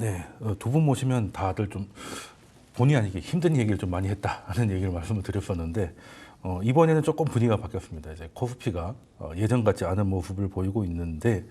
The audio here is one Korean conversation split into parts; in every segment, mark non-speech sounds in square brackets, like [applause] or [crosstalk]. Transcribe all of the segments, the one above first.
네, 두 분 모시면 다들 좀 본의 아니게 힘든 얘기를 좀 많이 했다 하는 [laughs] 얘기를 말씀을 드렸었는데 어, 이번에는 조금 분위기가 바뀌었습니다. 이제 코스피가 어, 예전 같지 않은 모습을 보이고 있는데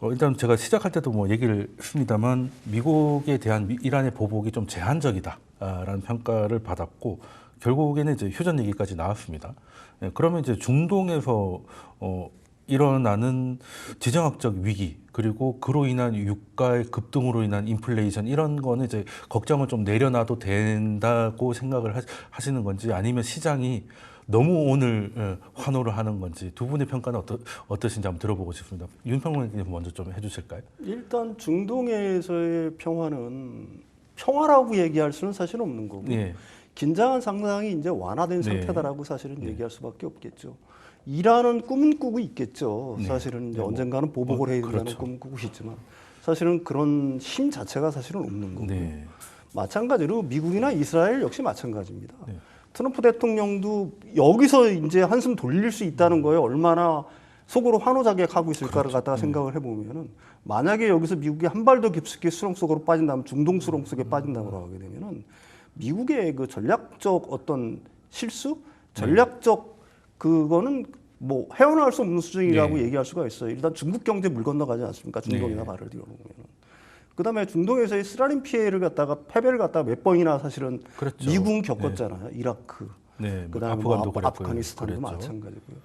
어, 일단 제가 시작할 때도 뭐 얘기를 했습니다만 미국에 대한 미- 이란의 보복이 좀 제한적이다라는 평가를 받았고 결국에는 이제 휴전 얘기까지 나왔습니다. 예, 그러면 이제 중동에서 어, 일어나는 지정학적 위기 그리고 그로 인한 유가의 급등으로 인한 인플레이션 이런 거는 이제 걱정을 좀 내려놔도 된다고 생각을 하- 하시는 건지 아니면 시장이 너무 오늘 어, 환호를 하는 건지 두 분의 평가는 어떠, 어떠신지 한번 들어보고 싶습니다. 윤평론님 먼저 좀 해주실까요? 일단 중동에서의 평화는 평화라고 얘기할 수는 사실 없는 거고 예. 긴장한 상황이 이제 완화된 네. 상태다라고 사실은 얘기할 수밖에 없겠죠. 이란은 꿈은 꾸고 있겠죠. 네. 사실은 이제 네, 뭐, 언젠가는 보복을 어, 해야 된다는 그렇죠. 꿈을 꾸고 있지만 사실은 그런 힘 자체가 사실은 없는 거고 네. 마찬가지로 미국이나 이스라엘 역시 마찬가지입니다. 네. 트럼프 대통령도 여기서 이제 한숨 돌릴 수 있다는 거에 얼마나 속으로 환호자객하고 있을까를 그렇죠. 갖다가 생각을 해보면은 만약에 여기서 미국이 한 발 더 깊숙이 수렁 속으로 빠진다면 중동 수렁 속에 빠진다고 하게 되면은 미국의 그 전략적 어떤 실수, 전략적 그거는 뭐 헤어나올 수 없는 수준이라고 네. 얘기할 수가 있어요. 일단 중국 경제 물 건너가지 않습니까? 중동이나 네. 발을 들어보면은. 그다음에 중동에서의 쓰라린 피해를 갖다가 패배를 갖다가 몇 번이나 사실은 그렇죠. 미군 겪었잖아요. 이라크. 네. 뭐 그다음에 아프간도 뭐. 아프, 아프가니스탄도 그랬죠. 마찬가지고요.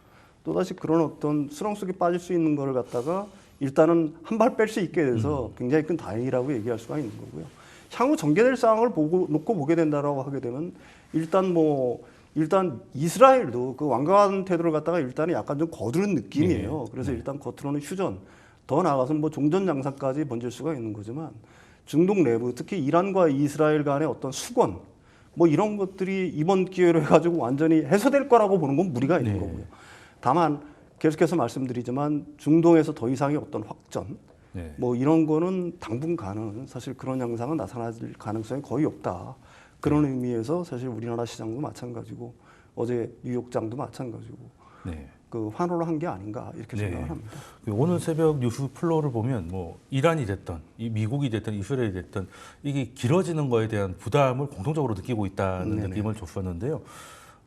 또 다시 그런 어떤 수렁 속에 빠질 수 있는 거를 갖다가 일단은 한 발 뺄 수 있게 돼서 음. 굉장히 큰 다행이라고 얘기할 수가 있는 거고요. 향후 전개될 상황을 보고 놓고 보게 된다라고 하게 되면 일단 뭐 일단 이스라엘도 그 완강한 태도를 갖다가 일단은 약간 좀 거두는 느낌이에요. 네. 그래서 일단 겉으로는 휴전, 더 나아가서는 뭐 종전 양상까지 번질 수가 있는 거지만 중동 내부 특히 이란과 이스라엘 간의 어떤 수건 뭐 이런 것들이 이번 기회로 해가지고 완전히 해소될 거라고 보는 건 무리가 있는 네. 거고요. 다만 계속해서 말씀드리지만 중동에서 더 이상의 어떤 확전 네. 뭐 이런 거는 당분간은 사실 그런 양상은 나타날 가능성이 거의 없다. 그런 의미에서 사실 우리나라 시장도 마찬가지고 어제 뉴욕장도 마찬가지고 네. 그 환호를 한 게 아닌가 이렇게 네. 생각을 합니다. 그 오늘 새벽 뉴스 플로우를 보면 뭐 이란이 됐던 이 미국이 됐던 이스라엘이 됐던 이게 길어지는 거에 대한 부담을 공통적으로 느끼고 있다는 네네. 느낌을 줬었는데요.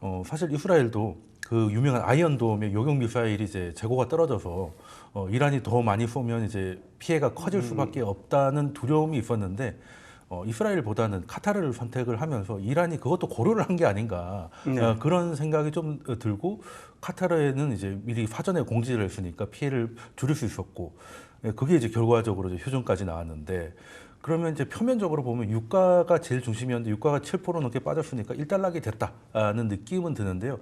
어, 사실 이스라엘도 그 유명한 아이언돔의 요격 미사일이 이제 재고가 떨어져서 어, 이란이 더 많이 쏘면 이제 피해가 커질 수밖에 없다는 두려움이 있었는데 어, 이스라엘보다는 카타르를 선택을 하면서 이란이 그것도 고려를 한 게 아닌가 네. 어, 그런 생각이 좀 어, 들고 카타르에는 이제 미리 사전에 공지를 했으니까 피해를 줄일 수 있었고 예, 그게 이제 결과적으로 이제 휴전까지 나왔는데 그러면 이제 표면적으로 보면 유가가 제일 중심이었는데 유가가 7% 넘게 빠졌으니까 일단락이 됐다는 느낌은 드는데요.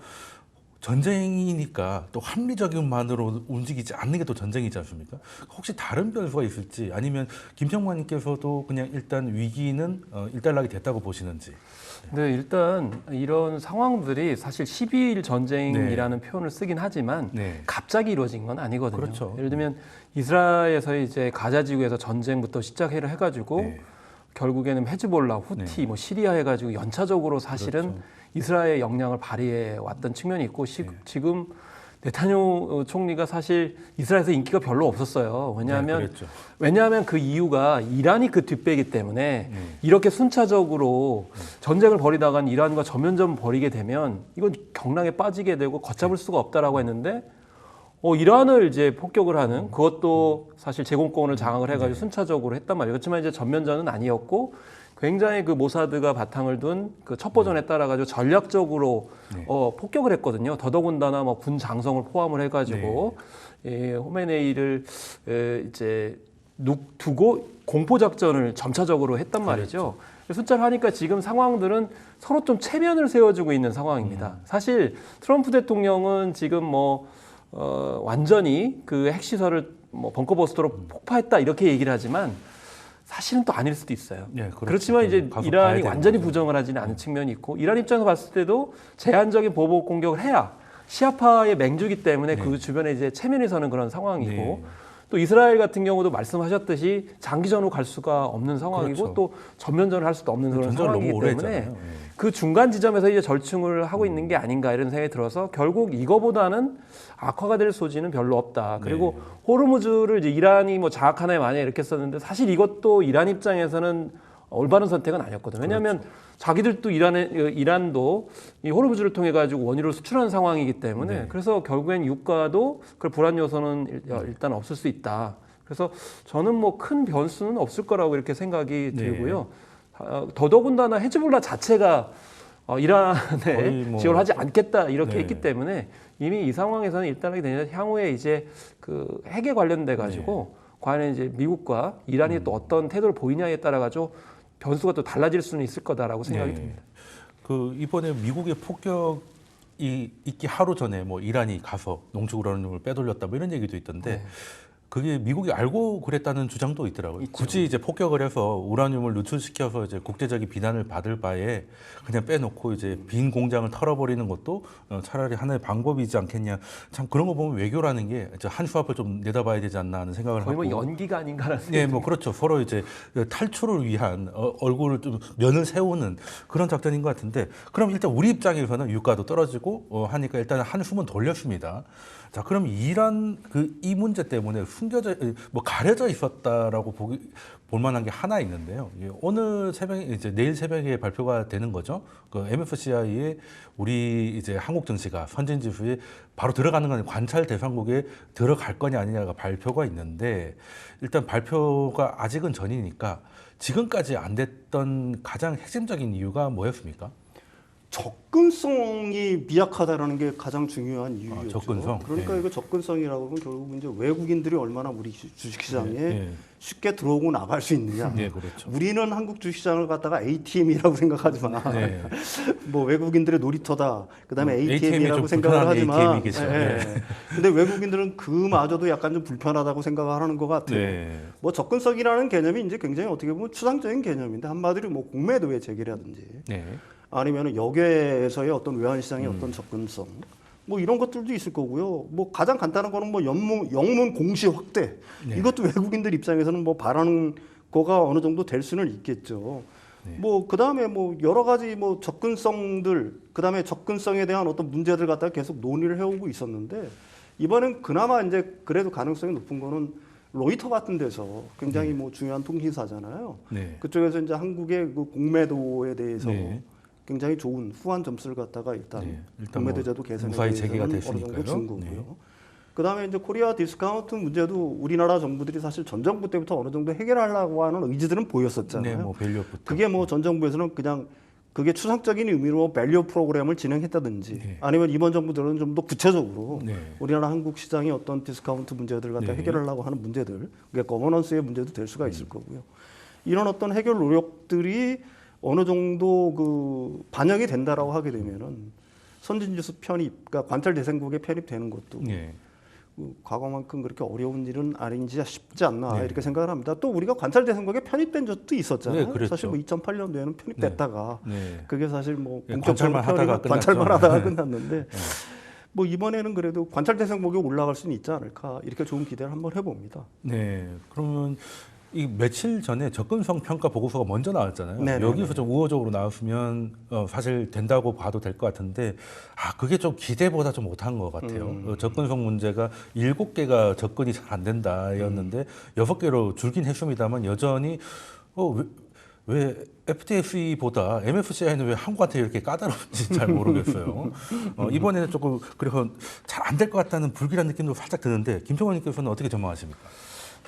전쟁이니까 또 합리적인만으로 움직이지 않는 게 또 전쟁이지 않습니까? 혹시 다른 변수가 있을지 아니면 김평만님께서도 그냥 일단 위기는 어, 일단락이 됐다고 보시는지. 네, 일단 이런 상황들이 사실 12일 전쟁이라는 표현을 쓰긴 하지만 네. 갑자기 이루어진 건 아니거든요. 그렇죠. 예를 들면 이스라엘에서 이제 가자 지구에서 전쟁부터 시작해를 해가지고 네. 결국에는 헤즈볼라, 후티, 뭐 시리아 해가지고 연차적으로 사실은 그렇죠. 이스라엘의 역량을 발휘해 왔던 측면이 있고 시, 네. 지금 네타뇨 총리가 사실 이스라엘에서 인기가 별로 없었어요. 왜냐하면 네. 왜냐하면 그 이유가 이란이 그 뒷배기 때문에 네. 이렇게 순차적으로 전쟁을 벌이다간 이란과 전면전 벌이게 되면 이건 경랑에 빠지게 되고 걷잡을 수가 없다라고 했는데 어, 이란을 이제 폭격을 하는 그것도 사실 제공권을 장악을 해가지고 순차적으로 했단 말이에요. 그렇지만 이제 전면전은 아니었고 굉장히 그 모사드가 바탕을 둔 그 첩보전에 따라 가지고 전략적으로 어, 폭격을 했거든요. 더더군다나 뭐 군 장성을 포함을 해가지고 예, 호메네이를 에, 이제 눅 두고 공포 작전을 점차적으로 했단 말이죠. 숫자를 하니까 지금 상황들은 서로 좀 체면을 세워주고 있는 상황입니다. 사실 트럼프 대통령은 지금 뭐 어, 완전히 그 핵시설을 뭐 벙커버스터로 폭파했다 이렇게 얘기를 하지만 사실은 또 아닐 수도 있어요. 네. 그렇지만 이제 이란이 완전히 거죠. 부정을 하지는 않은 측면이 있고 이란 입장에서 봤을 때도 제한적인 보복 공격을 해야 시아파의 맹주기 때문에 그 주변에 이제 체면이 서는 그런 상황이고 네. 또 이스라엘 같은 경우도 말씀하셨듯이 장기전으로 갈 수가 없는 상황이고 그렇죠. 또 전면전을 할 수도 없는 그런 상황이기 때문에 했잖아요. 예. 그 중간 지점에서 이제 절충을 하고 있는 게 아닌가 이런 생각이 들어서 결국 이거보다는 악화가 될 소지는 별로 없다. 그리고 호르무즈를 이제 이란이 뭐 자학 하나에 만약 이렇게 썼는데 사실 이것도 이란 입장에서는 올바른 선택은 아니었거든요. 왜냐하면 자기들도 이란에 이란도 이 호르무즈를 통해 가지고 원유를 수출하는 상황이기 때문에 그래서 결국엔 유가도 그 불안 요소는 일- 일단 없을 수 있다. 그래서 저는 뭐 큰 변수는 없을 거라고 이렇게 생각이 네. 들고요. 어, 더더군다나 헤즈볼라 자체가 어, 이란에 뭐- [laughs] 지원하지 않겠다 이렇게 네. 했기 때문에 이미 이 상황에서는 일단 하게 되면 향후에 이제 그 핵에 관련돼 가지고 네. 과연 이제 미국과 이란이 음. 또 어떤 태도를 보이냐에 따라 가지고 변수가 또 달라질 수는 있을 거다라고 생각이 네. 듭니다. 그 이번에 미국의 폭격 이 있기 하루 전에 뭐 이란이 가서 농축 우라늄을 빼돌렸다 뭐 이런 얘기도 있던데 네. 그게 미국이 알고 그랬다는 주장도 있더라고요. 굳이 이제 폭격을 해서 우라늄을 누출시켜서 이제 국제적인 비난을 받을 바에 그냥 빼놓고 이제 빈 공장을 털어버리는 것도 어, 차라리 하나의 방법이지 않겠냐. 참 그런 거 보면 외교라는 게 한 수 앞을 좀 내다봐야 되지 않나 하는 생각을 거의 하고. 뭐 연기가 아닌가라는 예, 뭐 그렇죠. 서로 이제 탈출을 위한 어, 얼굴을 좀 면을 세우는 그런 작전인 것 같은데, 그럼 일단 우리 입장에서는 유가도 떨어지고 어, 하니까 일단 한숨은 돌렸습니다. 자, 그럼 이란 그이 문제 때문에 숨겨져 뭐 가려져 있었다라고 보기 볼 만한 게 하나 있는데요. 예, 오늘 새벽에 이제 내일 새벽에 발표가 되는 거죠. 그 MFCI에 우리 이제 한국 증시가 선진 지수에 바로 들어가는 건 관찰 대상국에 들어갈 거냐 아니냐가 발표가 있는데 일단 발표가 아직은 전이니까 지금까지 안 됐던 가장 핵심적인 이유가 뭐였습니까? 접근성이 미약하다라는 게 가장 중요한 이유였죠. 접근성? 그러니까 예. 이거 접근성이라고 하면 결국 이제 외국인들이 얼마나 우리 주- 주식시장에 예, 쉽게 들어오고 나갈 수 있느냐. 예, 그렇죠. 우리는 한국 주식시장을 갖다가 ATM이라고 [laughs] 생각하지만 네. 뭐 외국인들의 놀이터다. 그다음에 음, ATM 이 ATM이라고 좀 생각을 하지만 ATM이겠죠. 예. 네. 근데 외국인들은 그마저도 약간 좀 불편하다고 생각을 하는 것 같아요. 네. 뭐 접근성이라는 개념이 이제 굉장히 어떻게 보면 추상적인 개념인데 한마디로 뭐 공매도의 재개라든지 네. 아니면 여객에서의 어떤 외환 시장의 음. 어떤 접근성 뭐 이런 것들도 있을 거고요. 뭐 가장 간단한 거는 뭐 영문 영문 공시 확대 네. 이것도 외국인들 입장에서는 뭐 바라는 거가 어느 정도 될 수는 있겠죠. 네. 뭐 그다음에 뭐 여러 가지 뭐 접근성들 그다음에 접근성에 대한 어떤 문제들 갖다가 계속 논의를 해오고 있었는데 이번엔 그나마 이제 그래도 가능성이 높은 거는 로이터 같은 데서 굉장히 뭐 중요한 통신사잖아요. 네. 그쪽에서 이제 한국의 그 공매도에 대해서 네. 굉장히 좋은 후한 점수를 갖다가 일단, 네, 일단 공매도제도 개선에 대해서는 어느 정도. 준 거고요. 네. 그다음에 이제 코리아 디스카운트 문제도 우리나라 정부들이 사실 전 정부 때부터 어느 정도 해결하려고 하는 의지들은 보였었잖아요. 네, 뭐. 그게 뭐 전 정부에서는 그냥 그게 추상적인 의미로 밸류 프로그램을 진행했다든지 네. 아니면 이번 정부 들은 좀 더 구체적으로 네. 우리나라 한국 시장의 어떤 디스카운트 문제들을 갖다 네. 해결하려고 하는 문제들, 그게 거버넌스의 문제도 될 수가 있을 거고요. 이런 어떤 해결 노력들이 어느 정도 그 반영이 된다라고 하게 되면은 선진지수 편입, 그러니까 관찰 대상국에 편입되는 것도 네. 그 과거만큼 그렇게 어려운 일은 아닌지 싶지 않나 네. 이렇게 생각을 합니다. 또 우리가 관찰 대상국에 편입된 적도 있었잖아요. 네. 사실 뭐 2008년도에는 편입됐다가 네. 그게 사실 뭐 예, 본격적으로 관찰만 하다가 편입은 관찰만 끝났죠. 하다가 네. 끝났는데 뭐 이번에는 그래도 관찰 대상국에 올라갈 수는 있지 않을까 이렇게 좋은 기대를 한번 해봅니다. 네. 그러면 이 며칠 전에 접근성 평가 보고서가 먼저 나왔잖아요. 네, 네, 여기서 좀 우호적으로 나왔으면 어, 사실 된다고 봐도 될 것 같은데 아 그게 좀 기대보다 좀 못한 것 같아요. 음. 어, 접근성 문제가 일곱 개가 접근이 잘 안 된다였는데 여섯 개로 줄긴 했습니다만 여전히 어, 왜, 왜 FTSE보다 MFCI는 왜 한국한테 이렇게 까다로운지 잘 모르겠어요. [laughs] 어, 이번에는 조금 그래서 잘 안 될 것 같다는 불길한 느낌도 살짝 드는데 김평원님께서는 어떻게 전망하십니까?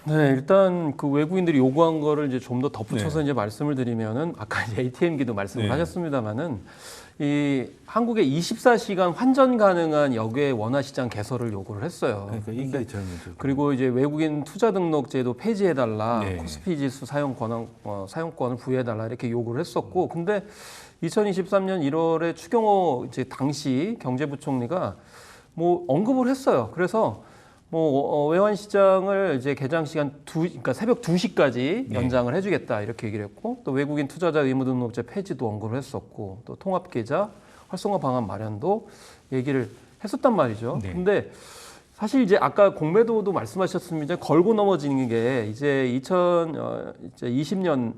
네, 일단 그 외국인들이 요구한 거를 이제 좀 더 덧붙여서 네. 이제 말씀을 드리면은 아까 이제 ATM기도 말씀을 네. 하셨습니다만은 이 한국의 24시간 환전 가능한 역외 원화 시장 개설을 요구를 했어요. 그러니까 이게 문제. 그리고 이제 외국인 투자 등록 제도 폐지해 달라, 네. 코스피 지수 사용 권한 어, 사용권을 부여해 달라 이렇게 요구를 했었고, 근데 2023년 1월에 추경호 이제 당시 경제부총리가 뭐 언급을 했어요. 그래서 뭐 어, 외환 시장을 이제 개장 시간 두, 그러니까 새벽 2시까지 네. 연장을 해주겠다 이렇게 얘기를 했고, 또 외국인 투자자 의무 등록제 폐지도 언급을 했었고, 또 통합 계좌 활성화 방안 마련도 얘기를 했었단 말이죠. 네. 근데 사실 이제 아까 공매도도 말씀하셨습니다. 걸고 넘어지는 게 이제 2020년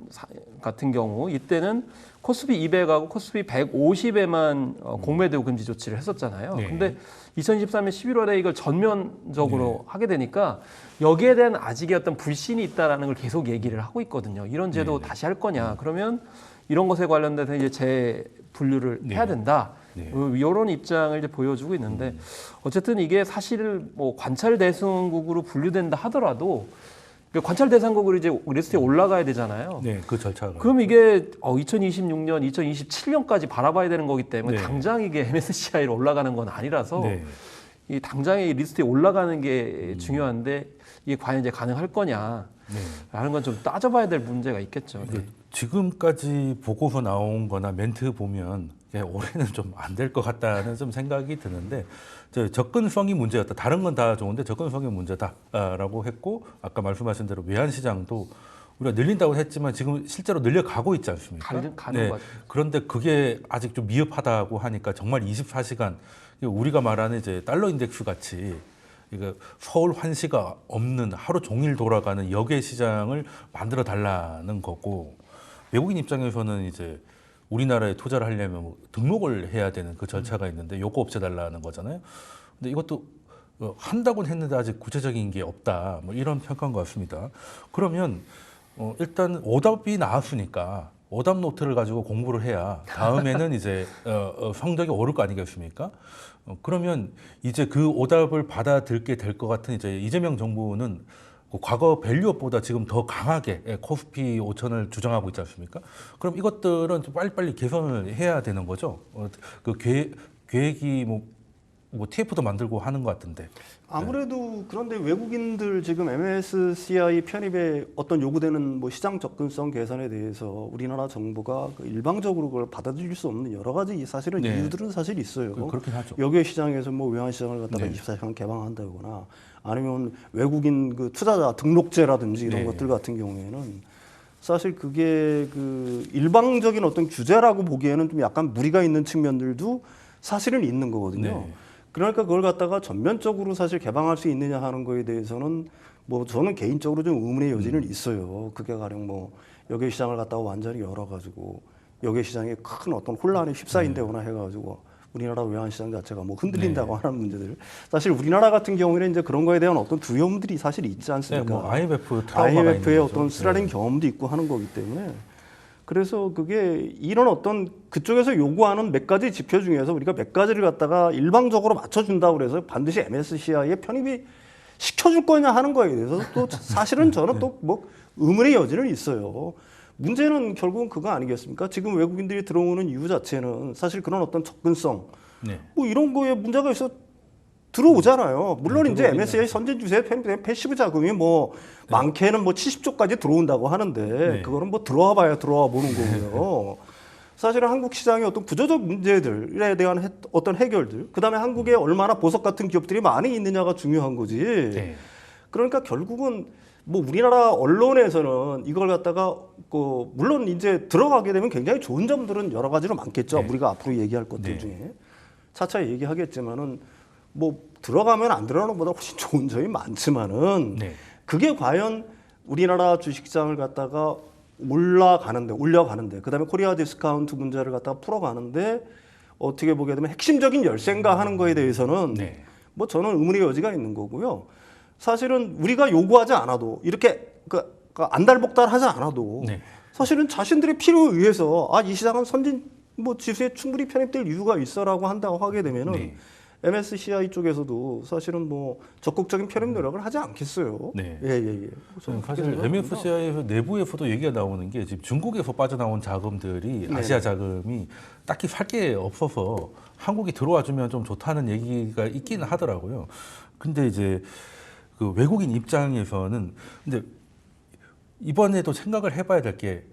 같은 경우 이때는 코스피 200하고 코스피 150에만 어, 공매도 금지 조치를 했었잖아요. 네. 근데 2023년 11월에 이걸 전면적으로 하게 되니까 여기에 대한 아직의 어떤 불신이 있다라는 걸 계속 얘기를 하고 있거든요. 이런 제도 다시 할 거냐? 그러면 이런 것에 관련돼서 이제 재분류를 네. 해야 된다. 네. 이런 입장을 이제 보여주고 있는데 어쨌든 이게 사실 뭐 관찰 대상국으로 분류된다 하더라도 그 관찰 대상국으로 이제 리스트에 올라가야 되잖아요. 네, 그 절차가. 그럼 이게 어, 2026년, 2027년까지 바라봐야 되는 거기 때문에 네. 당장 이게 MSCI로 올라가는 건 아니라서 네. 이 당장의 리스트에 올라가는 게 중요한데 이게 과연 이제 가능할 거냐라는 네. 건좀 따져봐야 될 문제가 있겠죠. 네. 그 지금까지 보고서 나온 거나 멘트 보면 예, 올해는 좀 안 될 것 같다는 좀 생각이 드는데 저 접근성이 문제였다. 다른 건 다 좋은데 접근성이 문제다라고 했고 아까 말씀하신 대로 외환 시장도 우리가 늘린다고 했지만 지금 실제로 늘려가고 있지 않습니까? 가는- 가는 네. 그런데 그게 아직 좀 미흡하다고 하니까 정말 24시간 우리가 말하는 이제 달러 인덱스 같이 이거 서울 환시가 없는 하루 종일 돌아가는 역의 시장을 만들어 달라는 거고 외국인 입장에서는 이제 우리나라에 투자를 하려면 뭐 등록을 해야 되는 그 절차가 있는데 요거 없애 달라는 거잖아요. 근데 이것도 어, 한다고는 했는데 아직 구체적인 게 없다. 뭐 이런 평가인 것 같습니다. 그러면 어, 일단 오답이 나왔으니까 오답 노트를 가지고 공부를 해야 다음에는 이제 어, 어, 성적이 오를 거 아니겠습니까? 어, 그러면 이제 그 오답을 받아들게 될 것 같은 이제 이재명 정부는 그 과거 밸류업보다 지금 더 강하게 예, 코스피 5천을 주장하고 있지 않습니까? 그럼 이것들은 좀 빨리빨리 개선을 해야 되는 거죠. 어, 그 계획, 계획이 뭐, 뭐 TF도 만들고 하는 것 같은데. 아무래도 그런데 외국인들 지금 MSCI 편입에 어떤 요구되는 뭐 시장 접근성 개선에 대해서 우리나라 정부가 그 일방적으로 그걸 받아들일 수 없는 여러 가지 사실은 네. 이유들은 사실 있어요. 그- 그렇긴 하죠. 여기에 시장에서 뭐 외환 시장을 갖다가 네. 24시간 개방한다거나 아니면 외국인 그 투자자 등록제라든지 이런 네. 것들 같은 경우에는 사실 그게 그 일방적인 어떤 규제라고 보기에는 좀 약간 무리가 있는 측면들도 사실은 있는 거거든요. 네. 그러니까 그걸 갖다가 전면적으로 사실 개방할 수 있느냐 하는 거에 대해서는 뭐 저는 개인적으로 좀 의문의 여지는 음. 있어요. 그게 가령 뭐 여객 시장을 갖다가 완전히 열어가지고 여객 시장에 큰 어떤 혼란에 휩싸인다거나 네. 해가지고 우리나라 외환 시장 자체가 뭐 흔들린다고 하는 문제들 사실 우리나라 같은 경우에는 이제 그런 거에 대한 어떤 두려움들이 사실 있지 네, 않습니까? 뭐 IMF 트라우마가 IMF의. 어떤 쓰라린 네. 경험도 있고 하는 거기 때문에 그래서 그게 이런 어떤 그쪽에서 요구하는 몇 가지 지표 중에서 우리가 몇 가지를 갖다가 일방적으로 맞춰준다고 그래서 반드시 MSCI에 편입이 시켜줄 거냐 하는 거에 대해서 또 사실은 저는 [laughs] 또뭐 의문의 여지는 있어요. 문제는 결국은 그거 아니겠습니까? 지금 외국인들이 들어오는 이유 자체는 사실 그런 어떤 접근성 네. 뭐 이런 거에 문제가 있어 들어오잖아요. 물론 네, 이제 MSCI 선진 주세 패시브 자금이 뭐 많게는 뭐 70조까지 들어온다고 하는데 네. 그거는 뭐 들어와 봐야 들어와 보는 거고요. 사실은 한국 시장의 어떤 구조적 문제들에 대한 해- 어떤 해결들, 그 다음에 한국에 얼마나 보석 같은 기업들이 많이 있느냐가 중요한 거지. 네. 그러니까 결국은 뭐 우리나라 언론에서는 이걸 갖다가 그 물론 이제 들어가게 되면 굉장히 좋은 점들은 여러 가지로 많겠죠. 네. 우리가 앞으로 얘기할 것들 네. 중에 차차 얘기하겠지만은 뭐 들어가면 안 들어가는 것보다 훨씬 좋은 점이 많지만은 네. 그게 과연 우리나라 주식시장을 갖다가 올라가는데 올려가는데 그다음에 코리아 디스카운트 문제를 갖다가 풀어가는데 어떻게 보게 되면 핵심적인 열쇠인가 하는 거에 대해서는 네. 뭐 저는 의문의 여지가 있는 거고요. 사실은 우리가 요구하지 않아도 이렇게 그, 그 안달복달하지 않아도 네. 사실은 자신들의 필요에 의해서 아 이 시장은 선진 뭐 지수에 충분히 편입될 이유가 있어라고 한다고 하게 되면은 네. MSCI 쪽에서도 사실은 뭐 적극적인 편입 노력을 하지 않겠어요. 네. 예, 예, 예. 사실 저는 생각합니다. MFCI에서 내부에서도 얘기가 나오는 게 지금 중국에서 빠져나온 자금들이 네. 아시아 자금이 딱히 살 게 없어서 한국이 들어와 주면 좀 좋다는 얘기가 있기는 하더라고요. 근데 이제 그 외국인 입장에서는 근데 이번에도 생각을 해봐야 될 게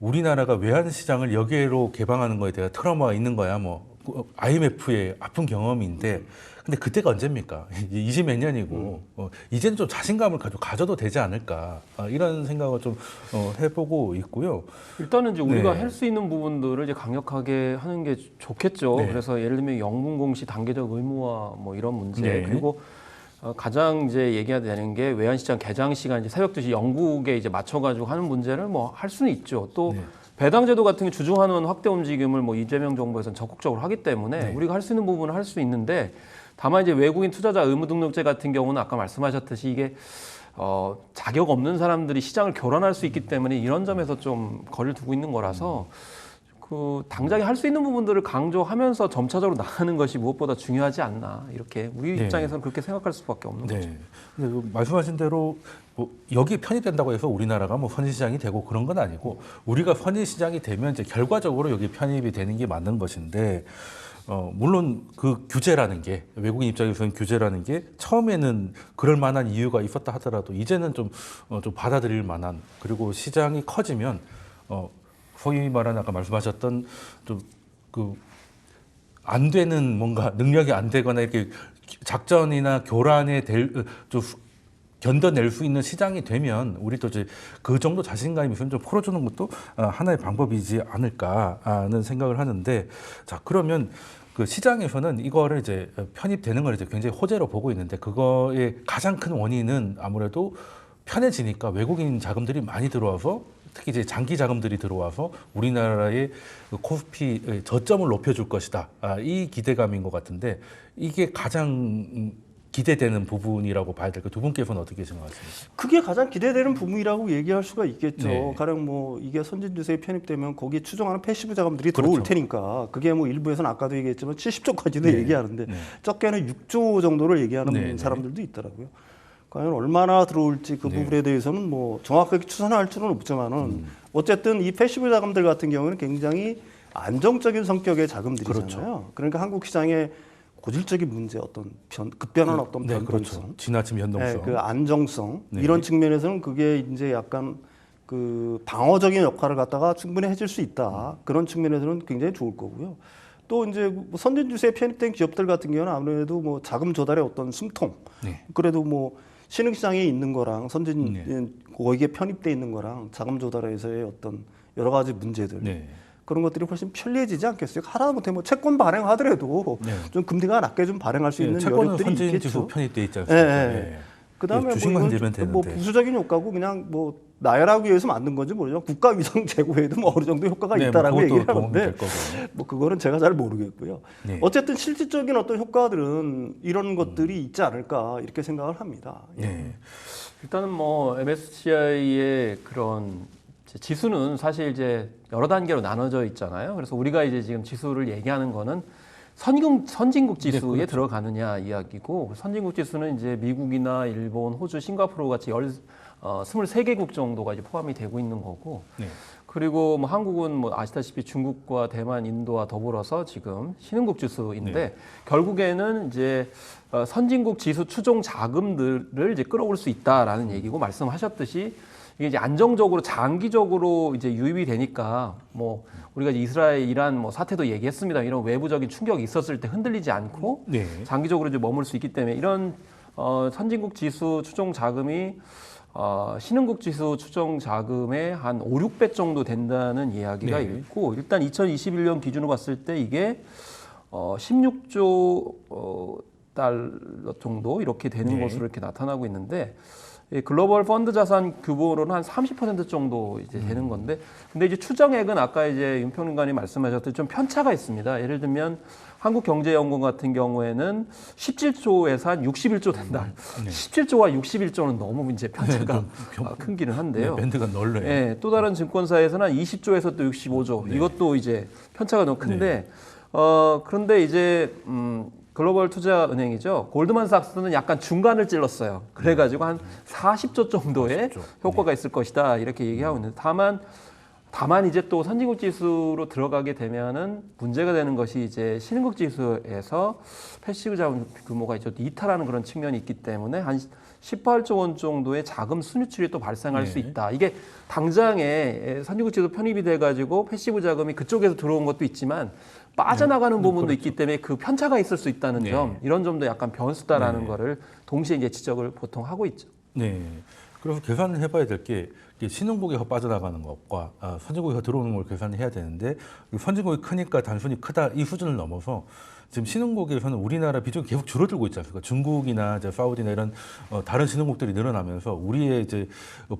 우리나라가 외환 시장을 여기로 개방하는 거에 대한 트라우마가 있는 거야. 뭐 IMF의 아픈 경험인데 근데 그때가 언제입니까? [laughs] 이제 몇 년이고 어, 이제는 좀 자신감을 가지고 가져도 되지 않을까 아, 이런 생각을 좀 어, 해보고 있고요. 일단은 이제 우리가 네. 할수 있는 부분들을 이제 강력하게 하는 게 좋겠죠. 네. 그래서 예를 들면 영문 공시 단계적 의무화 뭐 이런 문제 네. 그리고 어, 가장 이제 얘기가 되는 게 외환시장 개장 시간 이제 새벽 2시 영국에 이제 맞춰가지고 하는 문제를 뭐 할 수는 있죠. 또 네. 배당 제도 같은 게 주중하는 확대 움직임을 뭐 이재명 정부에서는 적극적으로 하기 때문에 네. 우리가 할 수 있는 부분을 할수 있는데 다만 이제 외국인 투자자 의무 등록제 같은 경우는 아까 말씀하셨듯이 이게 어, 자격 없는 사람들이 시장을 교란할 수 있기 때문에 이런 점에서 좀 거리를 두고 있는 거라서 그 당장에 할 수 있는 부분들을 강조하면서 점차적으로 나가는 것이 무엇보다 중요하지 않나 이렇게 우리 네. 입장에서는 그렇게 생각할 수밖에 없는 거죠. 네. 근데 그 말씀하신 대로 뭐 여기에 편입된다고 해서 우리나라가 뭐 선진시장이 되고 그런 건 아니고 우리가 선진시장이 되면 이제 결과적으로 여기 편입이 되는 게 맞는 것인데 어, 물론 그 규제라는 게 외국인 입장에서는 규제라는 게 처음에는 그럴 만한 이유가 있었다 하더라도 이제는 좀, 어, 좀 받아들일 만한 그리고 시장이 커지면 어, 소위 말하는 아까 말씀하셨던 좀그 안 되는 뭔가 능력이 안 되거나 이렇게 작전이나 교란에 될, 어, 견뎌낼 수 있는 시장이 되면 우리도 이제 그 정도 자신감이 있으면 좀 풀어주는 것도 어, 하나의 방법이지 않을까 하는 생각을 하는데 자 그러면 그 시장에서는 이거를 이제 편입되는 걸 이제 굉장히 호재로 보고 있는데 그거의 가장 큰 원인은 아무래도 편해지니까 외국인 자금들이 많이 들어와서 특히 이제 장기 자금들이 들어와서 우리나라의 그 코스피의 저점을 높여줄 것이다. 아, 이 기대감인 것 같은데 이게 가장 음, 기대되는 부분이라고 봐야 될까? 두 분께서는 어떻게 생각하십니까? 그게 가장 기대되는 부분이라고 얘기할 수가 있겠죠. 네. 가령 뭐 이게 선진주세에 편입되면 거기에 추정하는 패시브 자금들이 들어올 그렇죠. 테니까 그게 뭐 일부에서는 아까도 얘기했지만 70조까지도 네. 얘기하는데 네. 적게는 6조 정도를 얘기하는 네, 네. 사람들도 있더라고요. 과연 얼마나 들어올지 그 네. 부분에 대해서는 뭐 정확하게 추산할 수는 없지만은 음. 어쨌든 이 패시브 자금들 같은 경우는 굉장히 안정적인 성격의 자금들이잖아요. 그렇죠. 그러니까 한국 시장의 고질적인 문제 어떤 변, 급변한 어떤 네, 변동성 그렇죠. 지나침 현동성. 네, 그 안정성 네. 이런 측면에서는 그게 이제 약간 그 방어적인 역할을 갖다가 충분히 해줄 수 있다 그런 측면에서는 굉장히 좋을 거고요. 또 이제 뭐 선진 주세에 편입된 기업들 같은 경우는 아무래도 뭐 자금 조달의 어떤 숨통 네. 그래도 뭐 신흥 시장에 있는 거랑 선진 네. 거기에 편입돼 있는 거랑 자금 조달에서의 어떤 여러 가지 문제들 네. 그런 것들이 훨씬 편리해지지 않겠어요? 하다못해 뭐 채권 발행하더라도 네. 좀 금리가 낮게 좀 발행할 수 있는 네, 여력들이 있겠죠. 지수 편입돼 있지 예, 않습니까? 예. 네. 그다음에 주식만 뭐 뭐. 부수적인 효과고 그냥 뭐 나열하기 위해서 만든 건지 모르지만 국가 위성 제고에도 뭐 어느 정도 효과가 네, 뭐 있다라고 그것도 얘기를 하는데. 뭐 그거는 제가 잘 모르겠고요. 네. 어쨌든 실질적인 어떤 효과들은 이런 것들이 있지 않을까 이렇게 생각을 합니다. 예. 네. 일단은 뭐 MSCI의 그런 지수는 사실 이제 여러 단계로 나눠져 있잖아요. 그래서 우리가 이제 지금 지수를 얘기하는 거는 선진국, 선진국 네, 지수에 그렇죠. 들어가느냐 이야기고 선진국 지수는 이제 미국이나 일본, 호주, 싱가포르 같이 열 어, 23개국 정도가 이제 포함이 되고 있는 거고 네. 그리고 뭐 한국은 뭐 아시다시피 중국과 대만, 인도와 더불어서 지금 신흥국 지수인데 네. 결국에는 이제 어, 선진국 지수 추종 자금들을 이제 끌어올 수 있다라는 얘기고 말씀하셨듯이 이게 이제 안정적으로 장기적으로 이제 유입이 되니까 뭐 우리가 이스라엘, 이란 뭐 사태도 얘기했습니다. 이런 외부적인 충격이 있었을 때 흔들리지 않고 네. 장기적으로 이제 머물 수 있기 때문에 이런 어, 선진국 지수 추종 자금이 어, 신흥국 지수 추정 자금의 한 5, 6배 정도 된다는 이야기가 네. 있고 일단 2021년 기준으로 봤을 때 이게 어, 16조 어, 달러 정도 이렇게 되는 네. 것으로 이렇게 나타나고 있는데 이 글로벌 펀드 자산 규모로는 한 30% 정도 이제 되는 음. 건데 근데 이제 추정액은 아까 이제 윤평론가님 말씀하셨듯이 좀 편차가 있습니다. 예를 들면 한국경제연구원 같은 경우에는 17조에서 한 61조 된다. 네. 17조와 61조는 너무 이제 편차가 좀 병- 아, 큰기는 네, 한데요. 밴드가 넓네요. 예, 또 다른 증권사에서는 한 20조에서 또 65조. 네. 이것도 이제 편차가 너무 큰데 어 그런데 이제 음 글로벌 투자 은행이죠. 골드만삭스는 약간 중간을 찔렀어요. 그래가지고 한 40조 정도의 40조. 효과가 있을 것이다 이렇게 얘기하고 있는데 다만 다만 이제 또 선진국 지수로 들어가게 되면은 문제가 되는 것이 이제 신흥국 지수에서 패시브 자금 규모가 이제 이탈하는 그런 측면이 있기 때문에 한 18조 원 정도의 자금 순유출이 또 발생할 네. 수 있다. 이게 당장에 선진국 지수 편입이 돼 가지고 패시브 자금이 그쪽에서 들어온 것도 있지만 빠져나가는 부분도 있기 때문에 그 편차가 있을 수 있다는 네. 점 이런 점도 약간 변수다라는 네. 거를 동시에 이제 지적을 보통 하고 있죠. 네. 그래서 계산을 해봐야 될 게 신흥국에서 빠져나가는 것과 아, 선진국에서 들어오는 걸 계산을 해야 되는데 이 선진국이 크니까 단순히 크다 이 수준을 넘어서 지금 신흥국에서는 우리나라 비중이 계속 줄어들고 있지 않습니까? 중국이나 이제 사우디나 이런 어, 다른 신흥국들이 늘어나면서 우리의 이제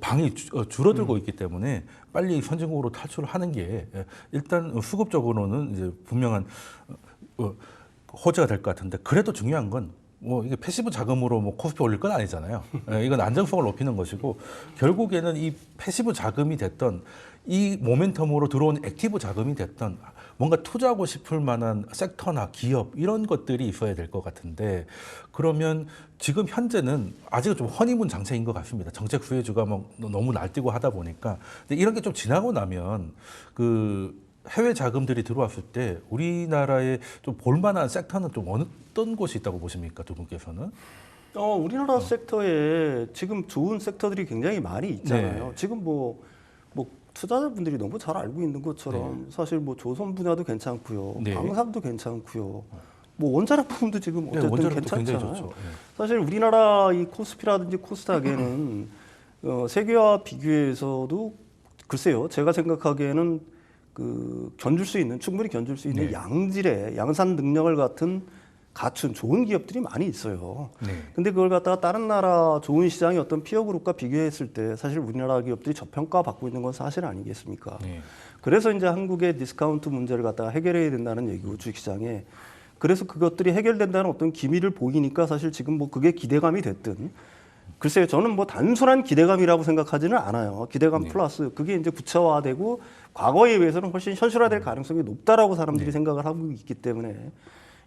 방이 주- 어, 줄어들고 있기 때문에 빨리 선진국으로 탈출을 하는 게 예, 일단 수급적으로는 이제 분명한 어, 어, 호재가 될 것 같은데 그래도 중요한 건뭐 이게 패시브 자금으로 뭐 코스피 올릴 건 아니잖아요. 예, 이건 안정성을 높이는 것이고 결국에는 이 패시브 자금이 됐던 이 모멘텀으로 들어온 액티브 자금이 됐던 뭔가 투자하고 싶을 만한 섹터나 기업 이런 것들이 있어야 될 것 같은데 그러면 지금 현재는 아직은 좀 허니문 장세인 것 같습니다. 정책 수혜주가 뭐 너무 날뛰고 하다 보니까 근데 이런 게 좀 지나고 나면 그 해외 자금들이 들어왔을 때 우리나라에 좀 볼만한 섹터는 좀 어떤 곳이 있다고 보십니까 두 분께서는? 어, 우리나라 섹터에 지금 좋은 섹터들이 굉장히 많이 있잖아요. 네. 지금 뭐, 뭐 투자자분들이 너무 잘 알고 있는 것처럼 사실 뭐 조선 분야도 괜찮고요, 네. 방산도 괜찮고요, 뭐 원자력 부분도 지금 네, 어쨌든 원자력도 굉장히 괜찮잖아요. 좋죠. 네. 사실 우리나라 이 코스피라든지 코스닥에는 [clears throat] 어, 세계와 비교해서도 글쎄요, 제가 생각하기에는 그 견줄 수 있는 충분히 견줄 수 있는 네. 양질의 양산 능력을 같은 갖춘 좋은 기업들이 많이 있어요. 네. 근데 그걸 갖다가 다른 나라 좋은 시장의 어떤 피어 그룹과 비교했을 때 사실 우리나라 기업들이 저평가 받고 있는 건 사실 아니겠습니까? 네. 그래서 이제 한국의 디스카운트 문제를 갖다가 해결해야 된다는 얘기고 주식시장에 그래서 그것들이 해결된다는 어떤 기미를 보이니까 사실 지금 뭐 그게 기대감이 됐든 글쎄요 저는 뭐 단순한 기대감이라고 생각하지는 않아요 기대감 네. 플러스 그게 이제 구체화되고 과거에 비해서는 훨씬 현실화될 가능성이 높다라고 사람들이 네. 생각을 하고 있기 때문에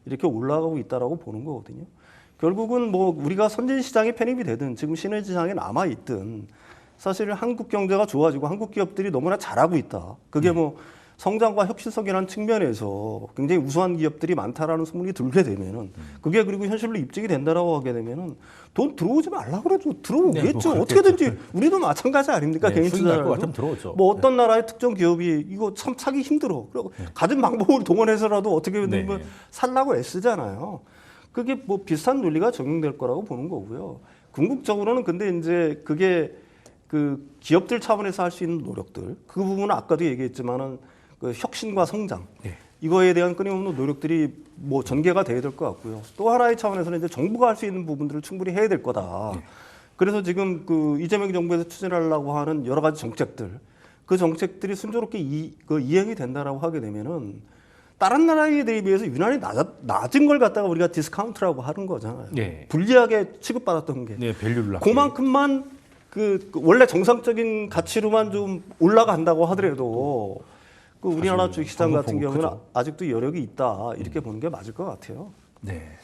이렇게 올라가고 있다라고 보는 거거든요 결국은 뭐 우리가 선진 시장에 편입이 되든 지금 신흥 시장에 남아 있든 사실 한국 경제가 좋아지고 한국 기업들이 너무나 잘하고 있다. 그게 뭐 성장과 혁신성이라는 측면에서 굉장히 우수한 기업들이 많다라는 소문이 들게 되면은 그게 그리고 현실로 입증이 된다라고 하게 되면은 돈 들어오지 말라 그래도 네, 들어오겠죠. 뭐 어떻게든지 우리도 마찬가지 아닙니까? 네, 개인. 같으면 들어오죠. 뭐 어떤 나라의 특정 기업이 이거 참 사기 힘들어. 그리고 가진 방법을 동원해서라도 어떻게든 네. 뭐 살라고 애쓰잖아요. 그게 뭐 비슷한 논리가 적용될 거라고 보는 거고요. 궁극적으로는 근데 이제 그게 그 기업들 차원에서 할 수 있는 노력들 그 부분은 아까도 얘기했지만은 그 혁신과 성장 네. 이거에 대한 끊임없는 노력들이 뭐 전개가 돼야 될 것 같고요. 또 하나의 차원에서는 이제 정부가 할 수 있는 부분들을 충분히 해야 될 거다. 그래서 지금 그 이재명 정부에서 추진하려고 하는 여러 가지 정책들 그 정책들이 순조롭게 이, 그 이행이 된다라고 하게 되면은 다른 나라에 대비해서 유난히 낮아, 낮은 걸 갖다가 우리가 디스카운트라고 하는 거잖아요. 네. 불리하게 취급받았던 게 네, 밸류를. 그만큼만 그, 그 원래 정상적인 가치로만 좀 올라간다고 하더라도 그 우리나라 주식시장 같은 경우는 크죠. 아직도 여력이 있다 이렇게 보는 게 맞을 것 같아요. 네.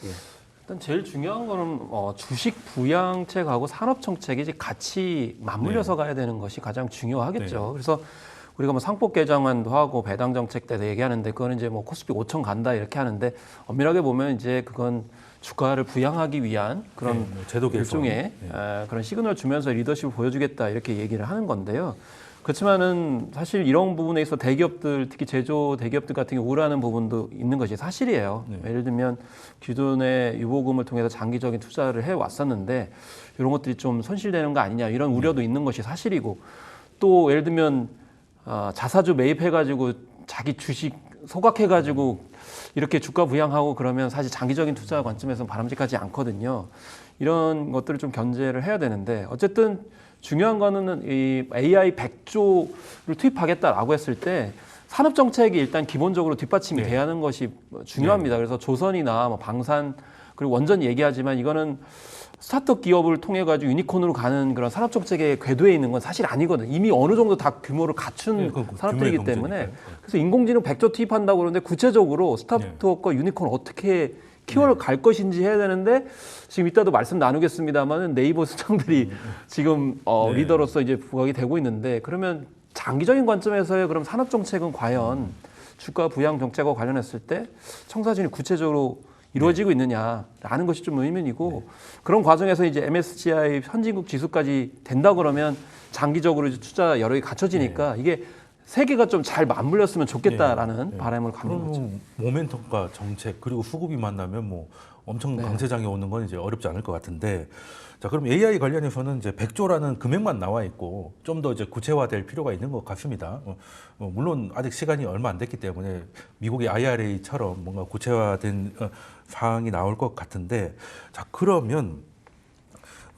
일단 제일 중요한 거는 어, 주식 부양책하고 산업 정책이 이제 같이 맞물려서 가야 되는 것이 가장 중요하겠죠. 그래서 우리가 뭐 상법 개정안도 하고 배당 정책 때도 얘기하는데 그거는 이제 뭐 코스피 5천 간다 이렇게 하는데 엄밀하게 보면 이제 그건 주가를 부양하기 위한 그런 네, 뭐 제도 개선. 일종의 에, 그런 시그널 주면서 리더십을 보여주겠다 이렇게 얘기를 하는 건데요. 그렇지만은 사실 이런 부분에 있어 대기업들 특히 제조 대기업들 같은 경우 우려하는 부분도 있는 것이 사실이에요. 예를 들면 기존의 유보금을 통해서 장기적인 투자를 해 왔었는데 이런 것들이 좀 손실되는 거 아니냐 이런 우려도 있는 것이 사실이고 또 예를 들면 어, 자사주 매입해 가지고 자기 주식 소각해 가지고 이렇게 주가 부양하고 그러면 사실 장기적인 투자 관점에서는 바람직하지 않거든요. 이런 것들을 좀 견제를 해야 되는데 어쨌든 중요한 거는 이 AI 100조를 투입하겠다라고 했을 때 산업 정책이 일단 기본적으로 뒷받침이 돼야 하는 것이 중요합니다. 그래서 조선이나 뭐 방산 그리고 원전 얘기하지만 이거는 스타트업 기업을 통해 가지고 유니콘으로 가는 그런 산업 정책의 궤도에 있는 건 사실 아니거든요. 이미 어느 정도 다 규모를 갖춘 네, 그 산업들이기 때문에 경제니까요. 그래서 인공지능 100조 투입한다고 그러는데 구체적으로 스타트업과 유니콘을 어떻게 키워갈 것인지 해야 되는데 지금 이따도 말씀 나누겠습니다만은 네이버 수장들이 [laughs] 지금 어, 네. 리더로서 이제 부각이 되고 있는데 그러면 장기적인 관점에서의 그럼 산업 정책은 과연 주가 부양 정책과 관련했을 때 청사진이 구체적으로 이루어지고 있느냐라는 것이 좀 의문이고 그런 과정에서 이제 MSCI 선진국 지수까지 된다 그러면 장기적으로 이제 투자 여력이 갖춰지니까 이게 세계가 좀 잘 맞물렸으면 좋겠다라는 바람을 갖는 거죠. 그럼 모멘텀과 정책 그리고 수급이 만나면 뭐 엄청 네. 강세장이 오는 건 이제 어렵지 않을 것 같은데 자 그럼 AI 관련해서는 이제 100조라는 금액만 나와 있고 좀 더 이제 구체화될 필요가 있는 것 같습니다. 어, 어, 물론 아직 시간이 얼마 안 됐기 때문에 미국의 IRA처럼 뭔가 구체화된 어, 사항이 나올 것 같은데 자 그러면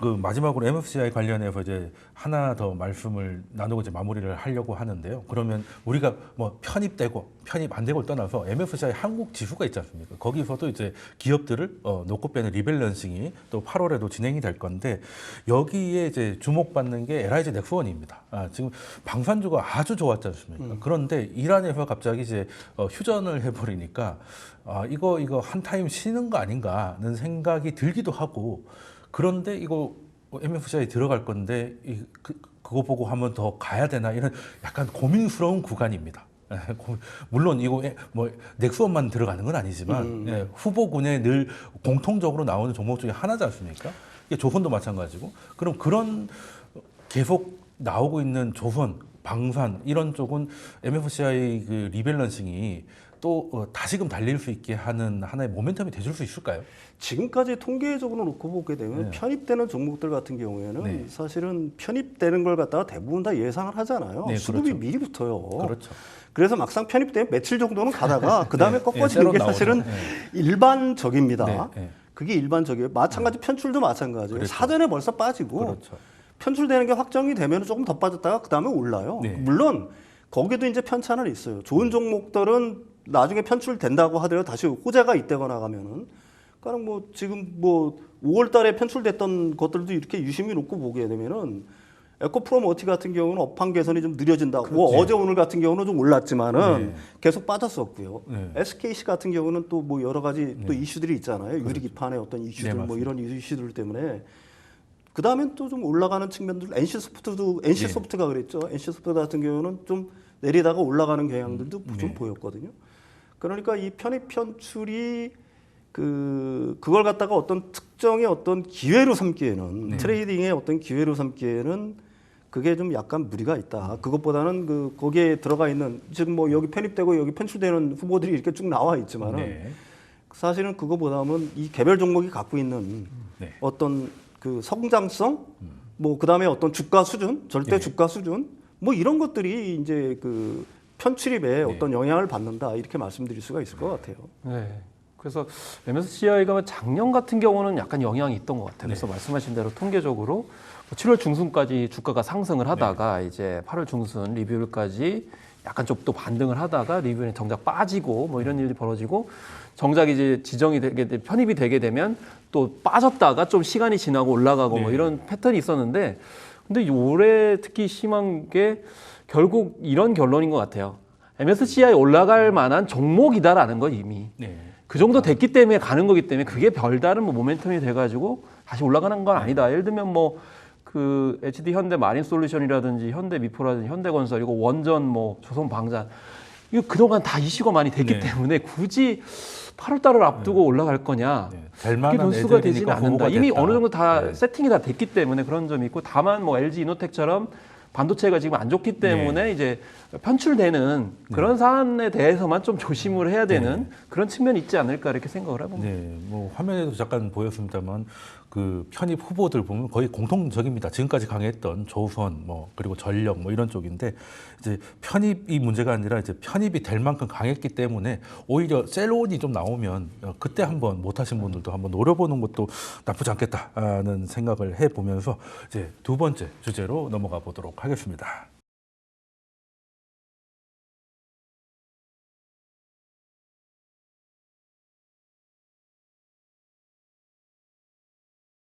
그 마지막으로 MFCI 관련해서 이제 하나 더 말씀을 나누고 이제 마무리를 하려고 하는데요. 그러면 우리가 뭐 편입되고 편입 안 되고를 떠나서 MFCI 한국 지수가 있지 않습니까? 거기서도 이제 기업들을 어, 놓고 빼는 리밸런싱이 또 8월에도 진행이 될 건데 여기에 이제 주목받는 게 LIG 넥스원입니다. 아, 지금 방산주가 아주 좋았지 않습니까? 그런데 이란에서 갑자기 이제 어, 휴전을 해버리니까 아, 이거 이거 한 타임 쉬는 거 아닌가는 생각이 들기도 하고 그런데 이거 MFCI 들어갈 건데 이, 그, 그거 보고 한번 더 가야 되나 이런 약간 고민스러운 구간입니다. 예, 고- 물론 이거 에- 뭐 넥스원만 들어가는 건 아니지만 예, 후보군에 늘 공통적으로 나오는 종목 중에 하나지 않습니까? 이게 조선도 마찬가지고 그럼 그런 계속 나오고 있는 조선, 방산 이런 쪽은 MFCI 그 리밸런싱이 또 어, 다시금 달릴 수 있게 하는 하나의 모멘텀이 돼줄 수 있을까요? 지금까지 통계적으로 놓고 보게 되면 네. 편입되는 종목들 같은 경우에는 네. 사실은 편입되는 걸 갖다가 대부분 다 예상을 하잖아요. 네, 수급이 그렇죠. 미리 붙어요. 그렇죠. 그래서 막상 편입되면 며칠 정도는 가다가 [laughs] 그 다음에 네, 꺾어지는 네, 게 사실은. 일반적입니다. 네, 네. 그게 일반적이에요. 마찬가지 편출도 마찬가지예요. 그렇죠. 사전에 벌써 빠지고 그렇죠. 편출되는 게 확정이 되면 조금 더 빠졌다가 그 다음에 올라요. 네. 물론 거기도 이제 편차는 있어요. 좋은 종목들은 나중에 편출된다고 하더라도 다시 호재가 있다거나 하면은 그러니까 뭐 지금 뭐 5월 달에 편출됐던 것들도 이렇게 유심히 놓고 보게 되면은 에코프로모티 같은 경우는 업황 개선이 좀 느려진다. 뭐 그렇지. 어제 오늘 같은 경우는 좀 올랐지만은 네. 계속 빠졌었고요. 네. SKC 같은 경우는 또 뭐 여러 가지 또 이슈들이 있잖아요. 유리 기판의 어떤 이슈들 네, 뭐. 이런 이슈들 때문에 그 다음엔 또 좀 올라가는 측면들 NC 소프트도 NC 네. 소프트가 그랬죠. NC 소프트 같은 경우는 좀 내리다가 올라가는 경향들도 좀 네. 보였거든요. 그러니까 이 편입 편출이 그 그걸 갖다가 어떤 특정의 어떤 기회로 삼기에는 네. 트레이딩의 어떤 기회로 삼기에는 그게 좀 약간 무리가 있다. 그것보다는 그 거기에 들어가 있는 지금 뭐 여기 편입되고 여기 편출되는 후보들이 이렇게 쭉 나와 있지만은 네. 사실은 그거보다는 이 개별 종목이 갖고 있는 네. 어떤 그 성장성, 뭐 그다음에 어떤 주가 수준, 절대 예. 주가 수준, 뭐 이런 것들이 이제 그 편출입에 어떤 영향을 받는다 이렇게 말씀드릴 수가 있을 것 같아요. 네. 그래서 MSCI가 작년 같은 경우는 약간 영향이 있던 것 같아요. 그래서 말씀하신 대로 통계적으로 7월 중순까지 주가가 상승을 하다가 이제 8월 중순 리뷰일까지 약간 좀 또 반등을 하다가 리뷰는 정작 빠지고 뭐 이런 일이 벌어지고 정작 이제 지정이 되게 되- 편입이 되게 되면 또 빠졌다가 좀 시간이 지나고 올라가고 뭐 네. 이런 패턴이 있었는데 근데 올해 특히 심한 게 결국 이런 결론인 것 같아요. MSCI 올라갈 만한 종목이다라는 건 이미 네. 그 정도 됐기 때문에 가는 거기 때문에 그게 별다른 뭐 모멘텀이 돼가지고 다시 올라가는 건 아니다. 예를 들면 뭐 그 HD 현대 마린 솔루션이라든지 현대 미포라든지 현대건설 이거 원전 뭐 조선 방산 이거 그동안 다 이슈가 많이 됐기 네. 때문에 굳이 8월 달을 앞두고 올라갈 거냐 네. 될 그게 만한 변수가 되지는 않는다. 이미 됐다. 어느 정도 다 네. 세팅이 다 됐기 때문에 그런 점이 있고 다만 뭐 LG 이노텍처럼 반도체가 지금 안 좋기 때문에 네. 이제 편출되는 그런 사안에 대해서만 좀 조심을 해야 되는 그런 측면이 있지 않을까 이렇게 생각을 해봅니다. 네, 뭐 화면에도 잠깐 보였습니다만 그 편입 후보들 보면 거의 공통적입니다. 지금까지 강했던 조선, 뭐 그리고 전력, 뭐 이런 쪽인데 이제 편입이 문제가 아니라 이제 편입이 될 만큼 강했기 때문에 오히려 셀온이 좀 나오면 어, 그때 한번 못하신 분들도 한번 노려보는 것도 나쁘지 않겠다는 생각을 해보면서 이제 두 번째 주제로 넘어가 보도록 하겠습니다.